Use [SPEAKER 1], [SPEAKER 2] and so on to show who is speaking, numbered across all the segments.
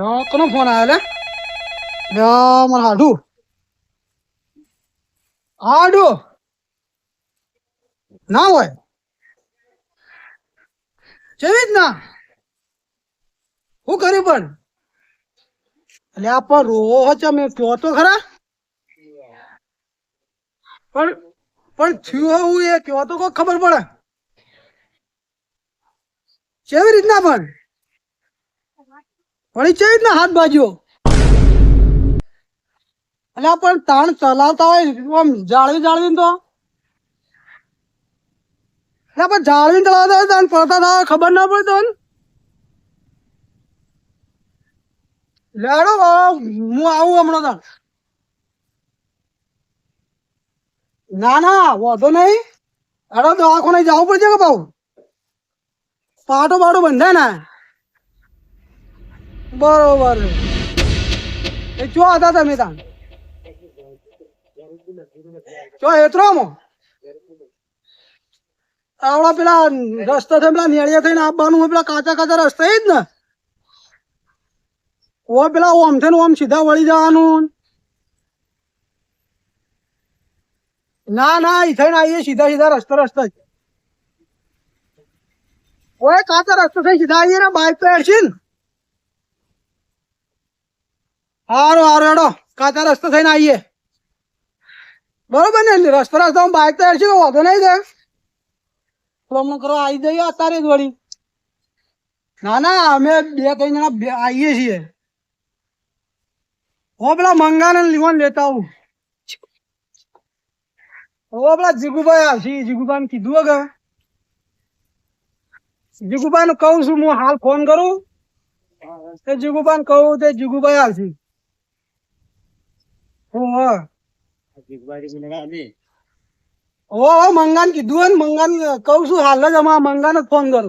[SPEAKER 1] લ્યો, કોનો ફોન આવ્યો લે લ્યો, મારે હાડુ હાડુ ના હોય કેવી રીતના શું કર્યું પણ એટલે આ પણ રોવો છે મેં કયો તો ખરા પણ પણ થયું હું એ કયો તો કોઈ ખબર પડે કેવી રીતના પણ વળી છે ને હાથ બાજુ અલ્યા પણ તાણ ચલાવતા હોય આમ જાળવી જાળવી તો? અલ્યા, પણ જાળવી ચલાવતા હોય તાણ પડતા થાય ખબર ના પડે તને? લેડો હું આવું હમણાં તાણ. ના ના, વાંધો નહીં. એડો દવાખાને જવું પડશે કે ભાઉ પાટો પાટો બંધાય ને. બરોબર. એ ચો હતા તમે તાન ચો એતરોમાં આવડા પેલા રસ્તા થઈ પેલા નેળિયા થઈને આવવાનું હોય પેલા કાચા કાચા રસ્તા એ જ ને. ઓ પેલા ઓમ થઈને ઓમ સીધા વળી જવાનું. ના ના, ઈ થઈને આવીએ સીધા સીધા રસ્તા રસ્તા. જ ઓય કાચા રસ્તો થઈ સીધા આવીએ ને બાઇક પેડ છે ને. હારો હારો, હેડો. કાચા રસ્તો થઈને આવીએ. બરોબર ને? રસ્તો રસ્તામાં બાઇક તો હેડશે વાંધો નહીં દે પ્રોબ્લેમ કરો આવી જઈએ અત્યારે જ વળી. ના ના, અમે બે, ત્રણ જણા આવીએ છીએ. હો પેલા મંગાને લીવન લેતા આવું. હો પેલા જીગુભાઈ આવશે. જીગુભાઈ કીધું હવે જીગુભાઈ ને કહું છું, હું હાલ ફોન કરું. તે જીગુભાઈ કહું, તે જીગુભાઈ આવશે. ઓ મંગાન કીધું મંગાન કઉ છું હાલ જ અમારા મંગાન જ ફોન કરું.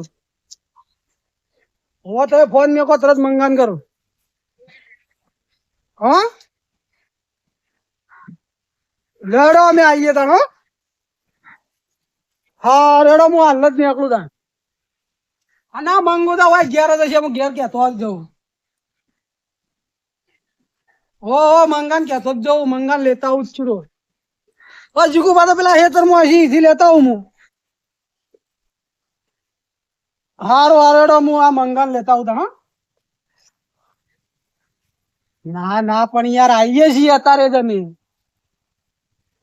[SPEAKER 1] હો તમે ફોન મેકો તરત મંગાન કરો. હા? લેડો અમે આવીએ તાણ હો. રેડો હું હાલ જ નીકળું તાણ. ના મંગો તો હોય ઘેર જ હશે હું ઘેર કહેતો જ જવું હો હો મંગાન કહેતો જ જવું મંગાન લેતા આવું છુરો રોજ. ઓ, જીગુ પાછો પેલા હેતરમાં હશે એથી લેતા આવું હું. હાર વારડો હું આ મંગાન લેતા આવું તાણ ના ના, પણ યાર આવીએ છીએ અત્યારે તમે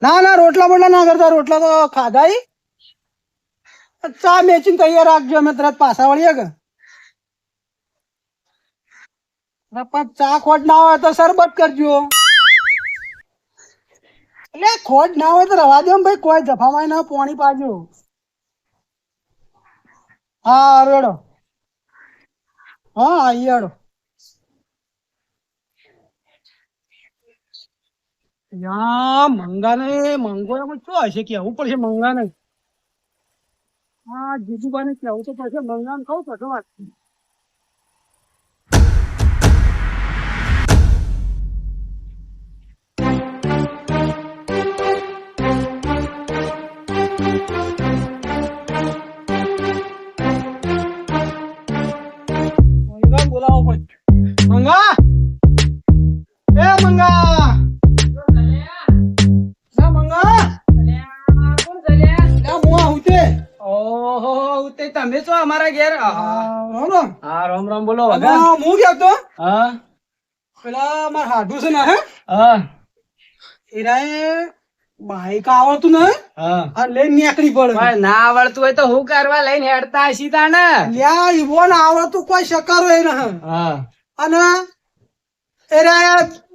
[SPEAKER 1] ના ના, રોટલા બોટલા ના કરતા, રોટલા તો ખાધા. ચા મેચીને તૈયાર રાખજો, અમે તરત પાછા વળીએ કે અરે પણ ચા ખોટ ના હોય તો શરબત કરજો. એટલે ખોટ ના હોય તો રવા દો ને ભાઈ, કોઈ જફામાં ના પાણી પાજો હા રેડો હા હેડો. યા, મંગાને મંગો એમાં કેવું પડશે મંગાને? હા જીજુબાને કેવું તો પડશે, મંગાને કહું પછી વાત.
[SPEAKER 2] અમારા ઘેર?
[SPEAKER 1] રામ રામ.
[SPEAKER 2] હા રામ રામ બોલો
[SPEAKER 1] હું ગયો તો
[SPEAKER 2] હા
[SPEAKER 1] પેલા મારા હાડુ છે ને હે?
[SPEAKER 2] હા.
[SPEAKER 1] એરાએ બાઈક આવડતું ને લઈને નીકળી પડે.
[SPEAKER 2] પણ ના આવડતું હોય તો હું કરવા લઈને હેડતા સીતા ને
[SPEAKER 1] લ્યા ઈવો ને આવડતું કોઈ શકારો એ ને
[SPEAKER 2] હા.
[SPEAKER 1] અને એરાએ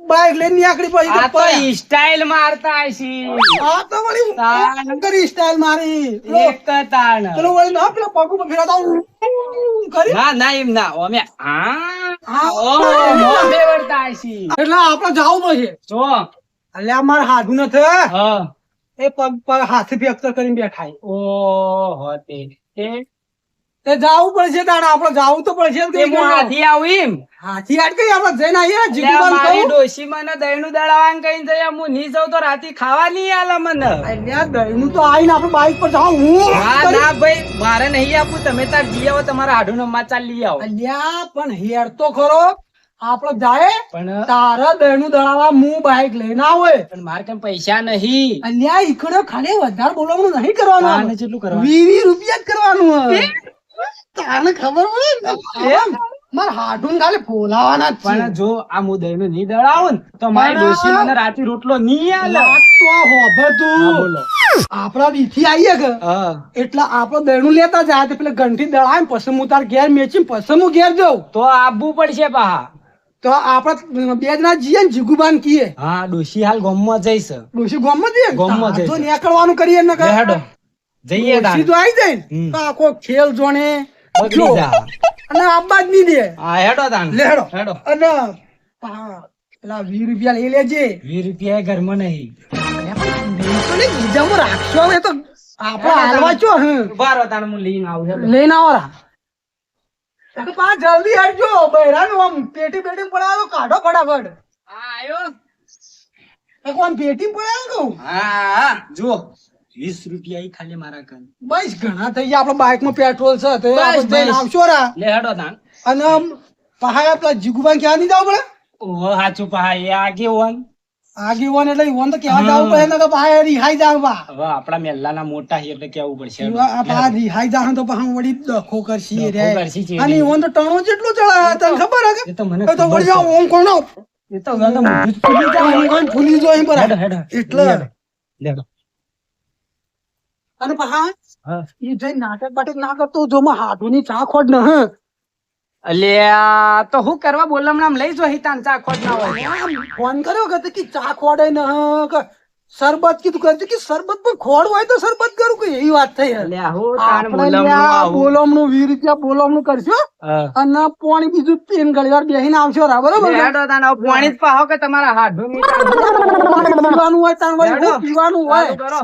[SPEAKER 1] બાઈક લઈને નીકળી
[SPEAKER 2] પછી
[SPEAKER 1] તો
[SPEAKER 2] સ્ટાઈલ મારતા હશી
[SPEAKER 1] આ તો વળી
[SPEAKER 2] તાણ.
[SPEAKER 1] સ્ટાઈલ મારી.
[SPEAKER 2] એક તાણ.
[SPEAKER 1] પેલો વળી ના પેલા પગુ પર ફેરવતા કરી.
[SPEAKER 2] ના ના એમ ના. અમે
[SPEAKER 1] આ
[SPEAKER 2] ઓ મોઢે વળતા હશી
[SPEAKER 1] એટલે આપણે જાવ પડશે.
[SPEAKER 2] જો.
[SPEAKER 1] અલ્યા માર હાડું નથી
[SPEAKER 2] હા.
[SPEAKER 1] એ પગ પર હાથે ફેક્ટર કરીને બેઠા ઓ
[SPEAKER 2] ઓહો તે તે
[SPEAKER 1] જાવું પડશે તાણ આપણે જાવું તો પડશે જ
[SPEAKER 2] હું હાથી આવું એમ.
[SPEAKER 1] હાથી હાટ કઈ આપણે જઈને આવીએ
[SPEAKER 2] લે,
[SPEAKER 1] કહું.
[SPEAKER 2] ડોશી મને દહીંનું દળાવાન કહીને જઈ હું ની જાઉં તો રાતી ખાવા નહીં આલે મને.
[SPEAKER 1] અલ્યા દહીંનું તો આવીને આપણે બાઈક પર જાવ હું
[SPEAKER 2] હા ના ભાઈ મારે નહીં આપવું તમે તાર જી આવો તમારા આઢું નંબર ચાલ લઈ આવો.
[SPEAKER 1] અલ્યા પણ હેર તો ખરો. આપડે જાય
[SPEAKER 2] પણ
[SPEAKER 1] તારા દહેનું દળાવા હું બાઈક લઈને આવે
[SPEAKER 2] પણ મારે કઈ પૈસા નહીં?
[SPEAKER 1] અલ્યા ઈકડો ખાલી વધારે બોલવાનું નહીં કરવાનું.
[SPEAKER 2] કરવાનું?
[SPEAKER 1] વી વી રૂપિયા જ કરવાનું. તાને ખબર પડે ને? મારે હાડું ખાલી ફોલાવાના જ
[SPEAKER 2] પણ જો આ મુદઈ નું નહીં દળાવું ને તો મારી ડોશી મને રાતે રોટલો નહીં આલે.
[SPEAKER 1] તો હોભળ તું. આપડા દીથી આવીએ કે એટલે આપડે દહેણું લેતા જાય તો પેલા ઘંટી દળાય પછી હું તાર ઘેર મેચી પછી હું ઘેર જઉં.
[SPEAKER 2] તો આપવું પડશે પાહા.
[SPEAKER 1] તો આપડે બે જણા જઈએ ને જીગુબાન કીએ.
[SPEAKER 2] હા ડોશી હાલ ગામમાં જઈશ.
[SPEAKER 1] ડોશી ગામમાં જઈએ
[SPEAKER 2] ગામમાં જઈએ.
[SPEAKER 1] તો નીકળવાનું કરીએ ને
[SPEAKER 2] હેડો જઈએ.
[SPEAKER 1] સીધું આવી જાય તો આખો ખેલ જોણે
[SPEAKER 2] બગડી
[SPEAKER 1] જા. અને આબા જ નહીં દે.
[SPEAKER 2] હા હેડો તાન
[SPEAKER 1] લેડો. હેડો.
[SPEAKER 2] હેડો
[SPEAKER 1] અને પેલા વીસ રૂપિયા લઈ લેજે.
[SPEAKER 2] વીસ રૂપિયા એ ઘરમાં નહીં.
[SPEAKER 1] તો રાખશો હવે તો. આપડે હાલવા ચો હે?
[SPEAKER 2] તાણ હું લઈને આવું.
[SPEAKER 1] લઈને આવો રા. તો પા જલ્દી હટજો બૈરાનું આમ પેટી પેટી પડાવો કાઢો ફટાફટ.
[SPEAKER 2] હા આયો.
[SPEAKER 1] એક પેટી પડાવો કહું.
[SPEAKER 2] હા હા જુઓ. વીસ રૂપિયા ખાલી મારા ઘર.
[SPEAKER 1] બસ ઘણા થઈ ગયા. આપડે બાઇકમાં પેટ્રોલ છે તો. આવશો રા.
[SPEAKER 2] લે હેડો
[SPEAKER 1] અને આમ પહાય પેલા જીગુબાન ક્યાં નહીં જવું પડે?
[SPEAKER 2] ઓ હાચું પહા એ આગે હોન.
[SPEAKER 1] આગી વન એટલે ઓન તો ક્યાં જવું પડે? ને તો પહાય રિહાઈ જાવ. બા
[SPEAKER 2] હવે આપડા મેલ્લાના મોટા છે એટલે કેવું પડશે?
[SPEAKER 1] આ પા રિહાઈ જાવ તો પહા વળી ડખો કરશી રે. અને ઓન તો ટણો જેટલો ચડાવે તને ખબર હે? કે
[SPEAKER 2] તો મને
[SPEAKER 1] તો વળી ઓમ કોનો
[SPEAKER 2] એ તો હવે તો ફૂલી જાય.
[SPEAKER 1] ઓમ કોણ ફૂલી જો અહીં પર. એટલે
[SPEAKER 2] હેડો.
[SPEAKER 1] અને
[SPEAKER 2] પહા
[SPEAKER 1] એ જઈ નાટક બાટક ના કરતો જો માં હાડુની ચા ખોડ ન
[SPEAKER 2] અલ્યા તો હું કરવા બોલમણામ લઈ જો હિતાન ચા ખોડ ના હોય
[SPEAKER 1] ફોન કર્યો કે કે ચા ખોડે ન હે શરબત કીધું કે કે શરબત પણ ખોડ હોય તો શરબત કરું કે એવી વાત થઈ.
[SPEAKER 2] અલ્યા હું બોલમણું
[SPEAKER 1] લ્યા
[SPEAKER 2] આવું.
[SPEAKER 1] રૂપિયા બોલમણું કરશો
[SPEAKER 2] હા.
[SPEAKER 1] અને પોણી બીજું પેન ઘણી વાર બેસીને આવશો રા બરોબર ને?
[SPEAKER 2] હેડો તાણ પાણી જ પાહો કે તમારા હાથ
[SPEAKER 1] પીવાનું હોય. હું પીવાનું હોય.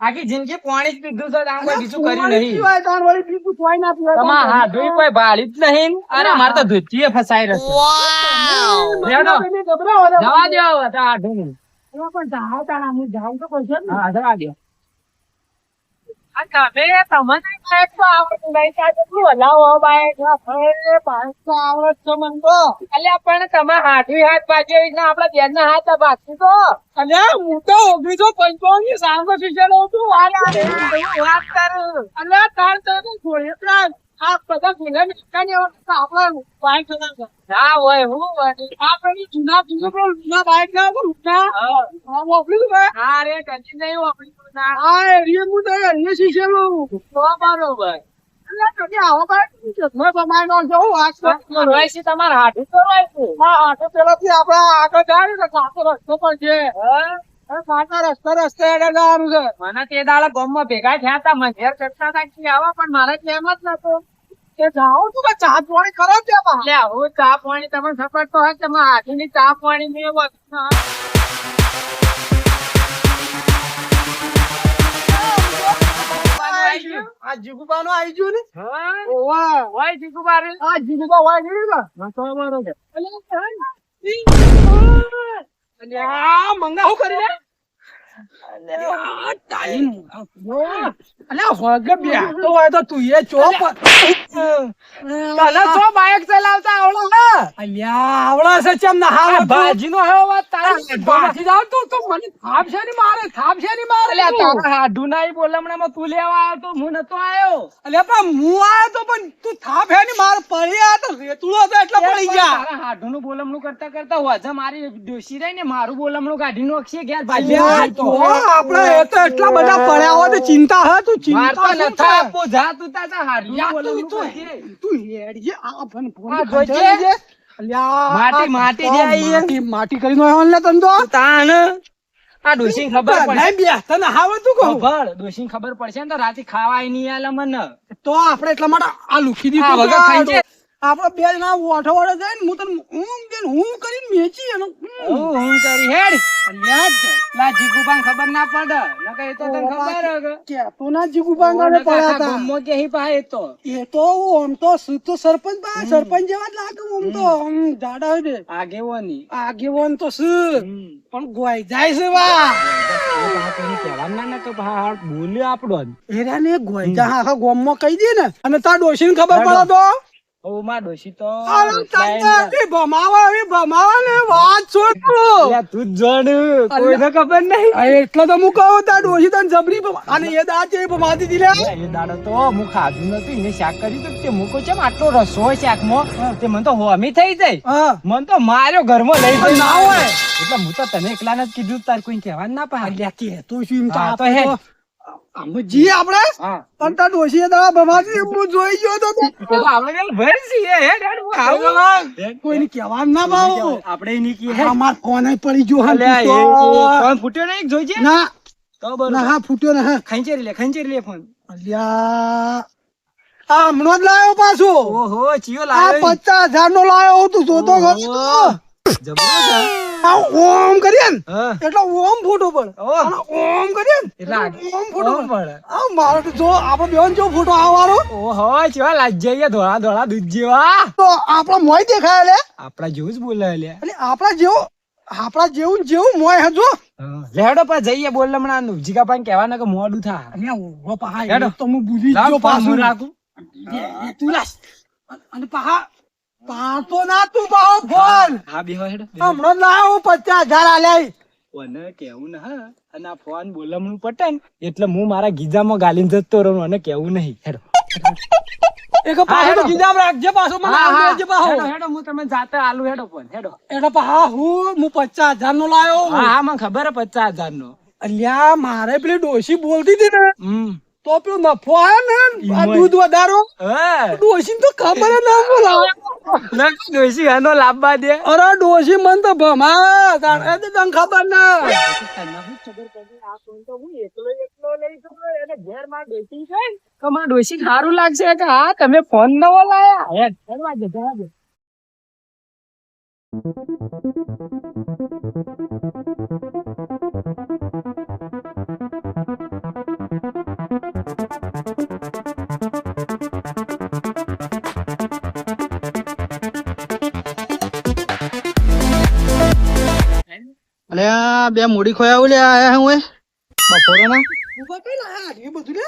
[SPEAKER 2] આખી જિંદગી પાણી જ પીધું છે આમ કોઈ બીજું કર્યું નહીં.
[SPEAKER 1] પીવાય તાણ વળી બીજું તોય ના પીવાય.
[SPEAKER 2] તમારા ધોઈ કોઈ ભાળી જ નહીં. અરે મારે તો ધોતીએ ફસાઈ રહ્યો વાવ
[SPEAKER 1] ગભરાવો
[SPEAKER 2] જવા દો ની.
[SPEAKER 1] એમાં પણ જાવ તાણ હું જાઉં તો કોઈ છે ને.
[SPEAKER 2] હા જવા દો
[SPEAKER 1] અરે, બાઈક તો આવડે આવડત છે મને તો.
[SPEAKER 2] અલ્યા પણ તમે હાથવી હાથ બાજુ આપડા બેન ના હાથ બાકી તો
[SPEAKER 1] અલ્યા, હું તો ઓગણીસો પંચાવન સાલનો રહું છું.
[SPEAKER 2] વાત કરું
[SPEAKER 1] અલ્યા, તાર તો છોડી. આ બધા હવે તો આપણા બાઈક.
[SPEAKER 2] ના હોય હું
[SPEAKER 1] જૂના જૂના પેલા જૂના બાઈક ના હોય, જૂના.
[SPEAKER 2] હા.
[SPEAKER 1] આ વાપર્યું
[SPEAKER 2] હા રે કદી નહીં વાપર્યું ના
[SPEAKER 1] આ એરિયે હું તો એરિયે શીશેલું.
[SPEAKER 2] તો બરોબર.
[SPEAKER 1] હું
[SPEAKER 2] તમારે હાથું કરવાય છે
[SPEAKER 1] હા, આ પેલાથી આપણે આગળ જાય ને તો કાચો રસ્તો પણ છે. રસ્તે રસ્તે જવાનું છે.
[SPEAKER 2] મને તે દાડા ગામમાં ભેગા થયા હતા. મંજેર કરતા હતા કે આવા પણ મારે જેમ જ નતો.
[SPEAKER 1] એ જાઓ તું ચા પાણી કરો ત્યાં.
[SPEAKER 2] એટલે હું ચા પાણી તમે સફળ તો હોય કે હાથની ચા પાણી ની
[SPEAKER 1] આ જીગુબાનું આઈ ગયું? ને?
[SPEAKER 2] હા.
[SPEAKER 1] વાય
[SPEAKER 2] હોય જીગુબારે.
[SPEAKER 1] આ જીગુબા વાય ને? તો ચોપ
[SPEAKER 2] તને તો બાઇક ચલાવતા આવડે
[SPEAKER 1] અલ્યા
[SPEAKER 2] ભાજી નો
[SPEAKER 1] તું ની? મારે ની? મારે
[SPEAKER 2] હાડું ના લેવા આવ્યો તો હું નતો આવ્યો.
[SPEAKER 1] અલ્યા પણ હું આયો તો પણ તું થાપે ની મારે પડી આ તો રેતુડો હતો એટલે પડી ગયા.
[SPEAKER 2] તારા હાડુનું બોલમણું કરતા કરતા હોજે મારી ડોસી રહી ને મારું બોલમણું કાઢી નું ઘેર
[SPEAKER 1] ગયા
[SPEAKER 2] ભાજી
[SPEAKER 1] આપણે તો એટલા બધા પડ્યા હોય તો ચિંતા હે? તું ચિંતા
[SPEAKER 2] મારતા
[SPEAKER 1] શું
[SPEAKER 2] આપો જા તું તારા હાડુનું
[SPEAKER 1] તું
[SPEAKER 2] બોલમણું
[SPEAKER 1] તું હેડજે આ ફન ફોન
[SPEAKER 2] જોજે. માટી- માટી જે આઈ
[SPEAKER 1] માટી માટી કરીને આવ્યો ને તને તો.
[SPEAKER 2] તાન. આ ડોશીને ખબર પડે.
[SPEAKER 1] બે તને હાવે તું કહું.
[SPEAKER 2] ખબર ડોશીને ખબર પડશે ને તો રાતે ખાવાય નહીં આલે મને.
[SPEAKER 1] તો આપણે એટલા માટે આ લુખી દીધું
[SPEAKER 2] વગર ખાઈ
[SPEAKER 1] આપણે બે જણા ઓઠો વાળો જાય ને હું તને હું કે હું કરીને મેચી એનો
[SPEAKER 2] હું કરી હેડ.
[SPEAKER 1] અલ્યા જ
[SPEAKER 2] લા જીગુબાન ખબર ના પડે. નકે એ તો તને ખબર હે કે?
[SPEAKER 1] તો ના જીગુબાન બાંગાને પડ્યા હતા.
[SPEAKER 2] ગામમાં કે હી પાહે તો.
[SPEAKER 1] એ તો આમ તો શું તો સરપંચ પા સરપંચ જેવા જ લાગે આમ તો. આમ જાડા હોય ને.
[SPEAKER 2] આગેવાની.
[SPEAKER 1] આગેવાન તો
[SPEAKER 2] સુ.
[SPEAKER 1] પણ ગોઈ જાય છે
[SPEAKER 2] તો હાડ બોલ્યો આપડો જ.
[SPEAKER 1] એરા ને ગોઈ જા આખા ગામમાં કહી દે ને. અને તાર ડોશીને ખબર પડે તો.
[SPEAKER 2] ઓ માં ડોશી તો
[SPEAKER 1] અરે તને ભમાવા એ ભમાવા ને વાત છોડ તું.
[SPEAKER 2] તું જોડ કોઈને ખબર નહીં
[SPEAKER 1] એટલે તો હું કહું તા ડોશી તને જબરી અને એ દા છે ભમાતી હતી લે.
[SPEAKER 2] એ દાડો તો હું ખાધું નતું એને શાક કરી તો તે મૂકો છે આટલો રસો હોય શાકમાં તે મને તો હોમી થઈ જાય મન તો માર્યો ઘરમાં લઈ જઈ
[SPEAKER 1] ના હોય.
[SPEAKER 2] એટલે હું તો તને એકલાને જ કીધું તાર કોઈ કહેવા ના પાડે
[SPEAKER 1] અલ્યા કે તું શું તો
[SPEAKER 2] આ તો હે.
[SPEAKER 1] તો- આપણે?
[SPEAKER 2] હા.
[SPEAKER 1] પણ તાર ડોશી એ દાડા હું જોઈ ગયો તો
[SPEAKER 2] આપણે ભર છીએ હે ડેડ હું આવું.
[SPEAKER 1] કોઈને કહેવાનું ના ભાવ
[SPEAKER 2] આપણે એની કી
[SPEAKER 1] આ માર કોને પડી ગયો હાલ.
[SPEAKER 2] ફોન ફૂટ્યો નહીં જોઈજે
[SPEAKER 1] ના.
[SPEAKER 2] તો
[SPEAKER 1] ના હા ફૂટ્યો ને હા.
[SPEAKER 2] ખંચેરી લે ખંચેરી લે ફોન.
[SPEAKER 1] અલ્યા. આ હમણો જ લાયો પાછો.
[SPEAKER 2] ઓહો ચિયો
[SPEAKER 1] આ
[SPEAKER 2] લાવ્યો ઈ.
[SPEAKER 1] પચાસ હજાર નો લાયો હું તું જોતો
[SPEAKER 2] ગયો જબરો છે.
[SPEAKER 1] આ ઓમ કરીએ ને એટલે ઓમ ફોટો પડે. ઓમ. કરીએ ને
[SPEAKER 2] એટલે
[SPEAKER 1] ઓમ ફોટો પડે.
[SPEAKER 2] પડે.
[SPEAKER 1] આ મારો તો જો આપણો બેન જો ફોટો આવવાનો.
[SPEAKER 2] ઓહો ચેવા લાજ્યા ધોળા ધોળા દૂધ જેવા.
[SPEAKER 1] તો આપણા મોય દેખાય લે.
[SPEAKER 2] આપડા જેવું જ બોલે લે.
[SPEAKER 1] એટલે આપણા જેવું આપણા જેવું જેવું મોય હે જો.
[SPEAKER 2] લેડો પા જઈએ બોલ હમણાં જીગા પાન કહેવાના કે મોડું થા.
[SPEAKER 1] અહીંયા ઊભો પહા તો હું ભૂલી ગયો પાછું
[SPEAKER 2] રાખું.
[SPEAKER 1] એ- એ તું લાસ. અને પહા પાડતો ના તું પાહો ફોન
[SPEAKER 2] હા બે હેડો
[SPEAKER 1] હમણાં લાવો પચાસ હજાર આલ્યા.
[SPEAKER 2] કોને કેવું ના અને આ ફોન બોલમણું પટે ને એટલે હું મારા ગીજામાં ગાલીને જતો રહું અને કેવું નહીં. હેડો.
[SPEAKER 1] એક પાછો. તો રાખજે પાછો મને આલ દેજે પાછો.
[SPEAKER 2] હેડો હેડો હું તમે જાતે આલુ હેડો ફોન હેડો.
[SPEAKER 1] એટલે પા હું હું પચાસ હજાર નો લાયો
[SPEAKER 2] હા હા. મને ખબર હે પચાસ હજાર નો
[SPEAKER 1] અલ્યા મારે પેલી ડોશી બોલતી હતી ને.
[SPEAKER 2] હમ.
[SPEAKER 1] તો પેલો નફો ને આ દૂધ વધારો?
[SPEAKER 2] હા.
[SPEAKER 1] ડોશી તો ખબર ના
[SPEAKER 2] બોલા ડોશી આનો લાભવા દે.
[SPEAKER 1] અરે ડોશી મન તો ભમા તાણે તો તને ખબર ના.
[SPEAKER 2] તમારા ડોશી સારું લાગશે કે હા તમે ફોન નવો લાયા?
[SPEAKER 3] અલ્યા બે મૂડી ખોયા લે આયા હું બપોરો ના
[SPEAKER 1] ઊભા કઈ લાયા એ બધું લે?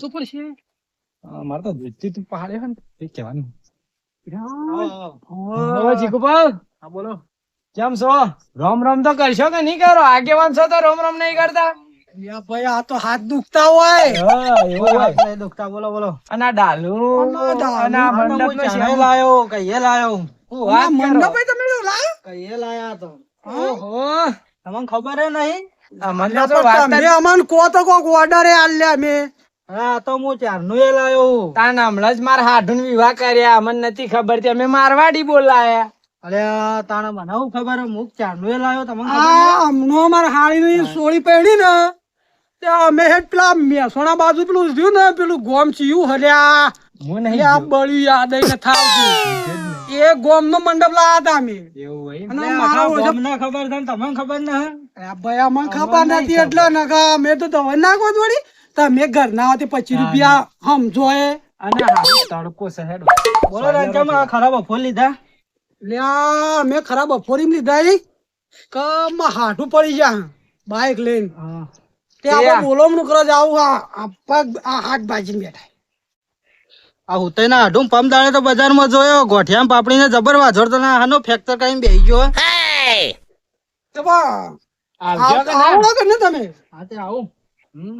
[SPEAKER 2] તો પડશે. મારે તો દૂધથી તું પહાડે હે ને એ કહેવાનું.
[SPEAKER 3] બોલો
[SPEAKER 2] કેમ છો? રોમ રોમ તો કરશો કે નહીં કરો? આગેવાન છો તો રોમ રોમ નહીં કરતા?
[SPEAKER 1] ભાઈ આ તો હાથ દુખતા હોય.
[SPEAKER 3] દુખતા બોલો બોલો.
[SPEAKER 2] અને આ ડાલુ શેવ.
[SPEAKER 3] લાયો કઈએ લાયો.
[SPEAKER 1] મંડપે તમે એવું
[SPEAKER 3] કઈએ લાયા તો.
[SPEAKER 2] ઓહો.
[SPEAKER 3] તમને ખબર હે નહીં?
[SPEAKER 2] આ તો
[SPEAKER 1] પણ
[SPEAKER 2] વાત
[SPEAKER 1] તમે
[SPEAKER 2] જ-
[SPEAKER 1] અમને કહો તો કોક ઓર્ડરે આલ્યા મેં
[SPEAKER 3] હા તો હું ચારનું એ લાયો
[SPEAKER 2] તાન હમણાં જ મારા વિવાહ કર્યા અમને નથી ખબર તે અમે મારવાડી બોલાયા.
[SPEAKER 3] અરે તાણે મને હું ખબર હે ચારનું એ લાયો તમને ખબર
[SPEAKER 1] હમણો અમારા હાળીની સોળી પહેરી ને અમે હેડ પેલા મેસોણા બાજુ પેલું થયું ને પેલું ગોમ ચીયું હલ્યા.
[SPEAKER 2] હું
[SPEAKER 1] એ
[SPEAKER 2] નહીં
[SPEAKER 1] આ બળ્યું યાદ આઈને થાવતું એ ગોમ નો મંડપ લાયા હતા અમે.
[SPEAKER 2] એવું હોય
[SPEAKER 3] ખબર છે તમને ખબર ને
[SPEAKER 1] ભાઈ અમને ખબર નથી એટલે નકા મેં તો દવા નાખો થોડી તમે ઘરના હતી પચીસ રૂપિયા સમજો એ
[SPEAKER 2] અને તડકો
[SPEAKER 3] બોલો રંજામાં ખરાબ ફોન લીધા?
[SPEAKER 1] લ્યા મેં ખરાબ બફોરી લીધા કે હાઠું પડી જા બાઈક લઈને.
[SPEAKER 2] ત્યાં.
[SPEAKER 1] બોલોમણું કરવા જાવું આ આ પગ આ હાથ બાજીને બેઠા.
[SPEAKER 3] આ હુતઈ ના આઢું પંપ દાડે તો બજારમાં જોયો. ગોઠિયામાં પાપડીને જબર વાઝોડતો ના આનો ફેક્ટર કઈ બેહી ગયો
[SPEAKER 1] તો બા
[SPEAKER 2] આવજો કે ના?
[SPEAKER 1] આવડો કે ને તમે?
[SPEAKER 3] હા તે આવું.
[SPEAKER 2] હમ,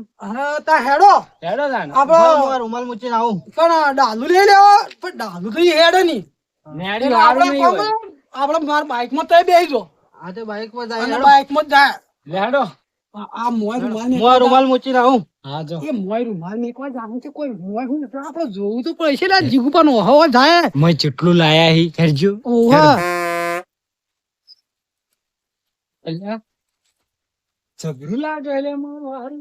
[SPEAKER 1] તા હેડો.
[SPEAKER 2] હેડો
[SPEAKER 1] આપણો
[SPEAKER 3] રૂમાલ મૂકીને આવું.
[SPEAKER 1] પણ ડાલુ લઈ લેવો. પણ ડાલુ તો હેડો નહીં.
[SPEAKER 2] હોય.
[SPEAKER 1] મારા બાઈકમાં તો બેસી જો
[SPEAKER 3] હા તે બાઈક પર જાય
[SPEAKER 1] બાઈકમાં જાય.
[SPEAKER 2] હેડો.
[SPEAKER 1] આ- મોય રૂમાલ
[SPEAKER 3] હું રૂમાલ મૂકીને આવું.
[SPEAKER 2] હા જો.
[SPEAKER 1] એ મોય રૂમાલ મેકવા જાણું છે કોઈ મોય હું આપણે જોવું તો પડશે ને જીગુ પણ ઓહો જાય
[SPEAKER 2] મેં જેટલું લાયા હી હેડજો
[SPEAKER 1] ઓહો.
[SPEAKER 2] અલ્યા. જબરું લાગે એટલે મારું હારું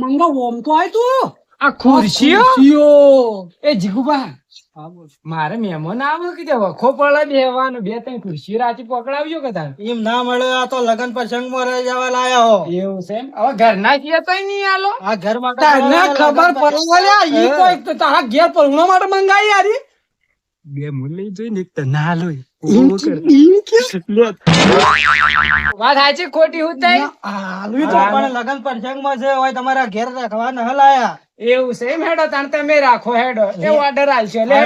[SPEAKER 1] મંગા ઓમ તો આય તું.
[SPEAKER 2] આ ખુરશીઓ. એ જીગુબા મારે મહેમાન આવે કે વખો પડે બેહવાનું? બે ત્રણ ખુરશી રાચી પકડાવજો કે તાર.
[SPEAKER 3] એમ ના મળે આ તો લગન પ્રસંગમાં રહી જવા લાયા હો.
[SPEAKER 2] એવું છે? હવે ઘરના છીએ તો નહીં આલો.
[SPEAKER 3] આ ઘર માટે
[SPEAKER 1] તને ખબર પડવા ઈ કોઈ તો તારા ઘેર પરણવા માટે મંગાઈ યારી
[SPEAKER 2] બે મું લઈ જોઈ ને એક તો ના વાત સાચી ખોટી હું થાય.
[SPEAKER 1] ના, તો
[SPEAKER 3] તો પણ લગન પ્રસંગમાં છે હોય તમારા ઘેર રાખવા ન હલાયા
[SPEAKER 2] એવું છે હેડો તાણ તમે રાખો હેડો. એ ઓર્ડર આલશો લે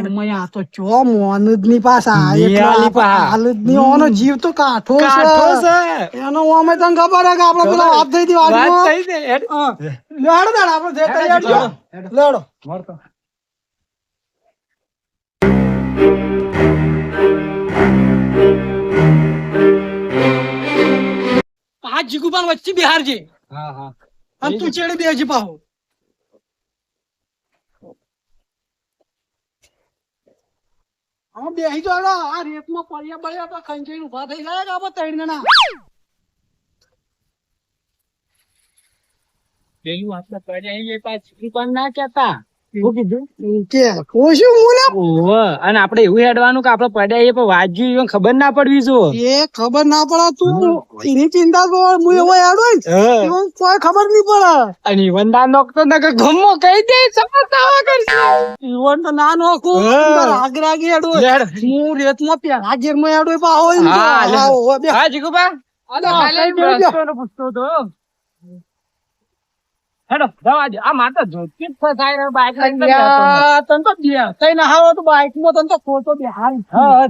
[SPEAKER 1] એમાં આ તો ચો મોનની પાછા એટલા
[SPEAKER 2] આલી પા.
[SPEAKER 1] હાલ જ ની ઓનો જીવ તો કાઠો
[SPEAKER 2] કાઠો
[SPEAKER 1] છે. એનો અમે તને ખબર હે કે આપણે પેલા વાત થઈ હતી
[SPEAKER 2] વાત થઈ છે હેડ.
[SPEAKER 1] તાણ આપણે જે કરીએ
[SPEAKER 2] હેડો,
[SPEAKER 1] હેડો. લેડો.
[SPEAKER 2] મળતો.
[SPEAKER 1] પાંચ જીગુપાન વચ્ચે બિહાર છે.
[SPEAKER 2] હા હા.
[SPEAKER 1] અને તું ચેડે બેસી પાહો. હા બેસી જો. આ રેતમાં પડ્યા બળ્યા તો ખંચેરી ઊભા થઈ ગયા કે આપણે ત્રણ જણા?
[SPEAKER 2] પેલું આપણે પડ્યા એ પાછું પણ ના કેતા અને આપડે એવું હેડવાનું કે આપડે પડ્યા એ પણ વાજ્યું ખબર ના પડવી જો.
[SPEAKER 1] એ ખબર ના પડે તું એની ચિંતા તો હું એવો એવું કોઈ ખબર નહીં પડે.
[SPEAKER 2] અને ઈવન ના નોખતો ને કે ગમો કહી દે સમજતા કરશે.
[SPEAKER 1] ઈવન તો ના નોખું. રાગ રાગી હેડો. હું રેતમાં પેલા જેરમાં હેડો એ પાહો
[SPEAKER 2] હા, જીગુબા
[SPEAKER 1] કઈ
[SPEAKER 2] પૂછતો હતો. હેડો જવા દે. આ માતા જોતી જ ફસાય ને બાઈક લઈને જ જતો હતો.
[SPEAKER 1] અલ્યા, તો તઈ ના હારો તો બાઈકમાં તને તો ખોટો બેહાર
[SPEAKER 2] હા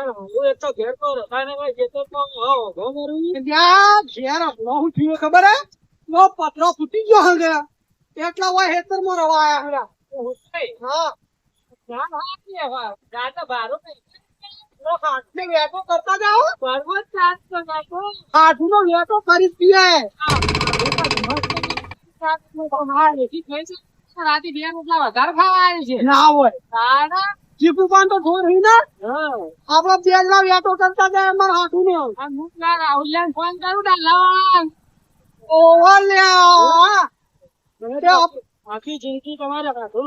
[SPEAKER 2] હા,
[SPEAKER 1] ત્યાં ઘેર હું ખબર હે? નો પતરો ફૂટી ગયો હંગે એટલા હોય હેતરમાં રવા આયા હંગા. હા નો હાથને વેટો કરતા જાઓ? હાથનો વેટો કરી જ પીએ. ના હોય. ચીકુ પાન તો થોર રહી ને? આપડે ના વેટો કરતા જાય અમાર હાથું ને ઓવર લ્યા
[SPEAKER 2] આખી જિંદગી તમારે કાઢો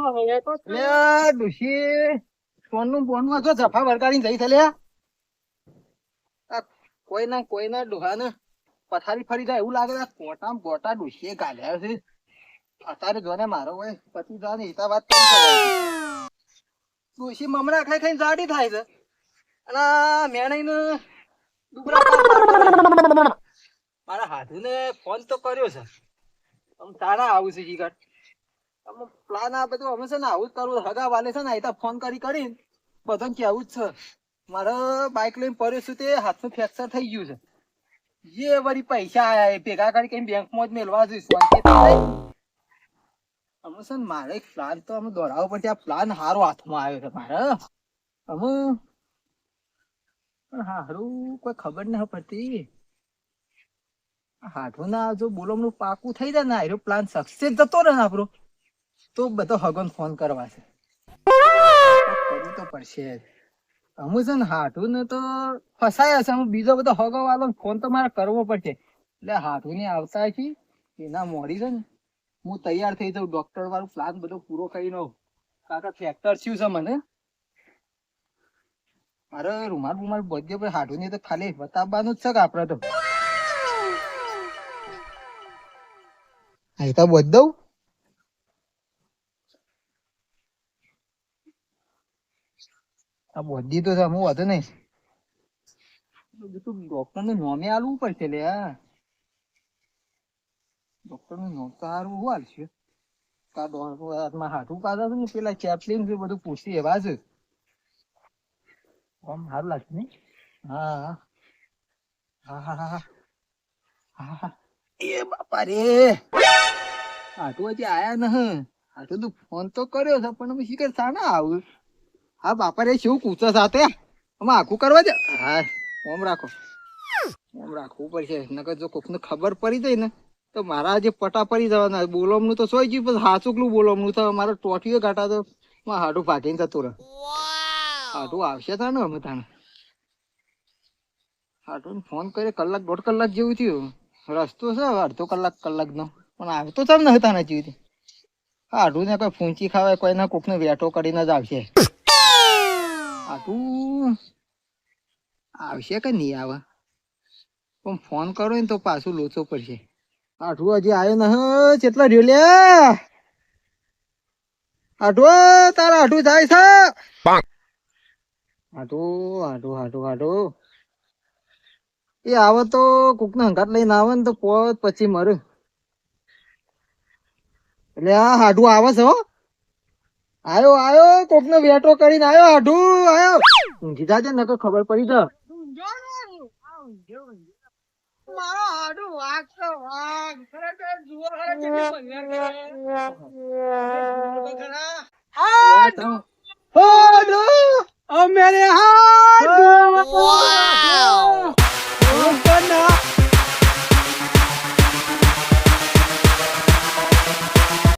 [SPEAKER 3] લે ડુશી. ફોનનું ફોનમાં જો જફા વળગાડીને જઈ થલ્યા કોઈના કોઈના ડોહાને પથારી ફરી જાય એવું લાગે કોટા ગોટા ડુશીએ ગાલ્યા છે. અત્યારે જોને મારો હોય પછી જાને હિતા વાત કરી ડુશી મમરા ખાઈ ખાઈને જાડી થાય છે. અને મેણાઈને પાર મારા હાથુને ફોન તો કર્યો છે. તારા આવું છે જીગર. પ્લાન આ બધું અમે છે ને આવું જ કરવું હગા વાલે છે ને આ ફોન કરી કરીને બધાને કેવું જ છે. મારે બાઇક લઈને પડ્યો છું તે હાથનું ફ્રેક્ચર થઈ ગયું છે. જે વળી પૈસા આયા એ ભેગા કરી કઈ બેંકમાં જ મેળવા જઈશ. અમે ને મારે એક પ્લાન તો અમે દોડાવવો પડશે. આ પ્લાન હારો હાથમાં આવ્યો છે મારે અમે? પણ હારું, કોઈ ખબર ન પડતી. હાથું ના જો બોલમનું પાકું થઈ જાય ને, આયરો પ્લાન સક્સેસ જતો રહે ને આપણો, તો બધો હગન ફોન કરવા છે કરવું તો પડશે. અમુ છે ને હાથું ને તો ફસાયા છે. અમે બીજો બધો હગો વાળો ફોન તો મારે કરવો પડશે. એટલે હાથું ને આવતા છે એના મોડી છે ને હું તૈયાર થઈ જાઉં ડોક્ટર વાળું પ્લાન બધો પૂરો કરી લઉં કાકા ફેક્ટર થયું છે મને? મારે રૂમાલ રૂમાલ બધે પર હાડું નહીં તો ખાલી બતાવવાનું જ છે કે આપણે તો. અહીં તો બધું આ બધી તો છે, હું વધુ નહીં ડોક્ટરનું નોમે આલવું પડશે લે ડોક્ટર નું નોમ તો હારું હું આલશે કા ડો- હાથમાં હાથું કાઢા છે ને પેલા ચેપલિન છે બધું પૂછી એવા છે. આમ સારું લાગશે ને? હા. હા હા હા એ બાપા રે! હાટુ હજી આયા ન હાટુ તો ફોન તો કર્યો છે પણ હવે શીખર સાના આવું? હા બાપા રે શું કૂચો સાથે? આમાં આખું કરવા દે. હા ઓમ રાખો. ઓમ રાખવું પડશે. નકર જો કોકને ખબર પડી જાય ને તો મારા જે પટા પડી જવાના બોલમનું તો સોય ગયું પણ હાચુકલું બોલમનું તો મારો ટોટીઓ ઘાટા તો માં હાડું ભાગીને જતું રહે. હાડું આવશે તાને અમે તાને. હાડું ફોન કરે કલાક દોઢ કલાક જેવું થયું. રસ્તો છે અડધો કલાક કલાકનો. પણ આવતો ચમ ને હતા ને જેવી હાટું ને કોઈ ફૂંચી ખાવે કોઈના કોકને વેટો કરીને જ આવશે. હાડું આવશે કે નહીં આવે? પણ ફોન કરો ને તો પાછું લોચો પડશે. હાટું હજી આવ્યો ન કેટલા રહ્યો લે? હાટું તારા હાટું જાય છે? હાટું હાટું હાટું હાટું એ આવે તો કોકને હંગાત લઈને આવે ને તો પોત પછી મરે. એટલે આ હાડું આવે છે હો. આયો આયો કોકને વેટો કરીને આયો હાડું આયો. ઊંઘી જાજે નકર ખબર પડી તો
[SPEAKER 1] મારો હાડું વાઘ. તો વાઘ ખરેખર જુઓ ખરા કેટલી ભંગાર છે. ખરા. અમે હાથ